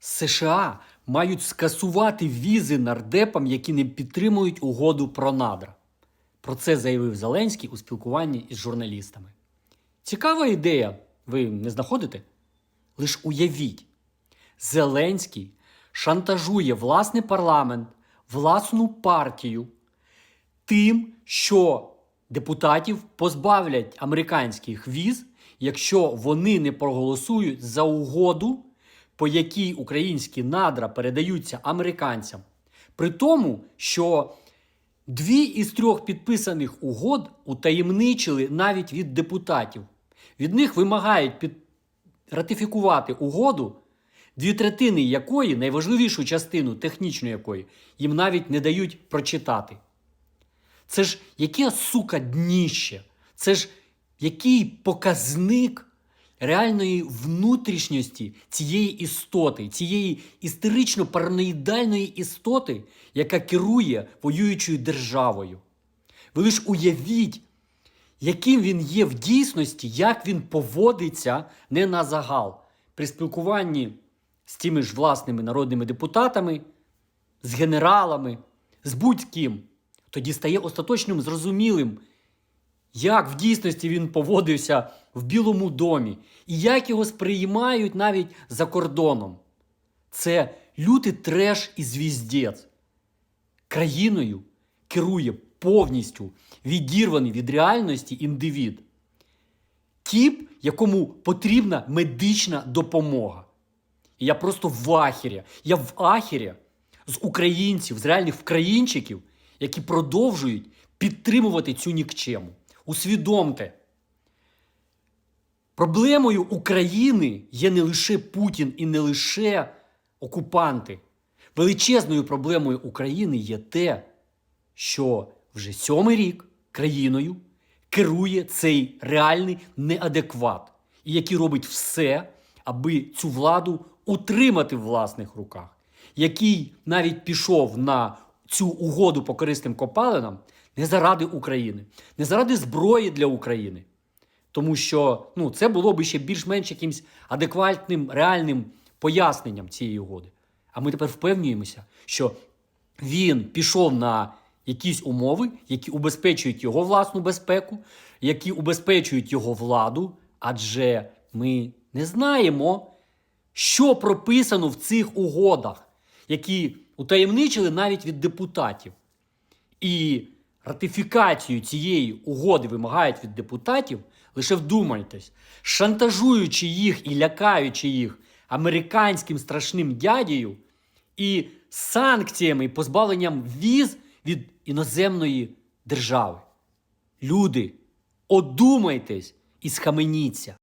США мають скасувати візи нардепам, які не підтримують угоду про надра. Про це заявив Зеленський у спілкуванні із журналістами. Цікава ідея, ви не знаходите? Лиш уявіть, Зеленський шантажує власний парламент, власну партію тим, що депутатів позбавлять американських віз, якщо вони не проголосують за угоду, по якій українські надра передаються американцям. При тому, що дві із трьох підписаних угод утаємничили навіть від депутатів. Від них вимагають під... ратифікувати угоду, дві третини якої, найважливішу частину технічну якої, їм навіть не дають прочитати. Це ж яке сука дніще? Це ж який показник реальної внутрішньості цієї істоти, цієї істерично параноїдальної істоти, яка керує воюючою державою. Ви лиш уявіть, яким він є в дійсності, як він поводиться не на загал при спілкуванні з тими ж власними народними депутатами, з генералами, з будь-ким. Тоді стає остаточним зрозумілим, як в дійсності він поводився в Білому домі, і як його сприймають навіть за кордоном. Це лютий треш і звіздець. Країною керує повністю відірваний від реальності індивід. Тіп, якому потрібна медична допомога. І я просто в ахірі. Я в ахірі з українців, з реальних вкраїнчиків, які продовжують підтримувати цю нікчему. Усвідомте, проблемою України є не лише Путін і не лише окупанти. Величезною проблемою України є те, що вже сьомий рік країною керує цей реальний неадекват, і який робить все, аби цю владу утримати в власних руках, який навіть пішов на цю угоду по корисним копалинам не заради України, не заради зброї для України. Тому що ну, це було б ще більш-менш якимсь адекватним, реальним поясненням цієї угоди. А ми тепер впевнюємося, що він пішов на якісь умови, які убезпечують його власну безпеку, які убезпечують його владу, адже ми не знаємо, що прописано в цих угодах, які утаємничили навіть від депутатів. І ратифікацію цієї угоди вимагають від депутатів, лише вдумайтесь, шантажуючи їх і лякаючи їх американським страшним дядією і санкціями і позбавленням віз від іноземної держави. Люди, одумайтесь і схаменіться.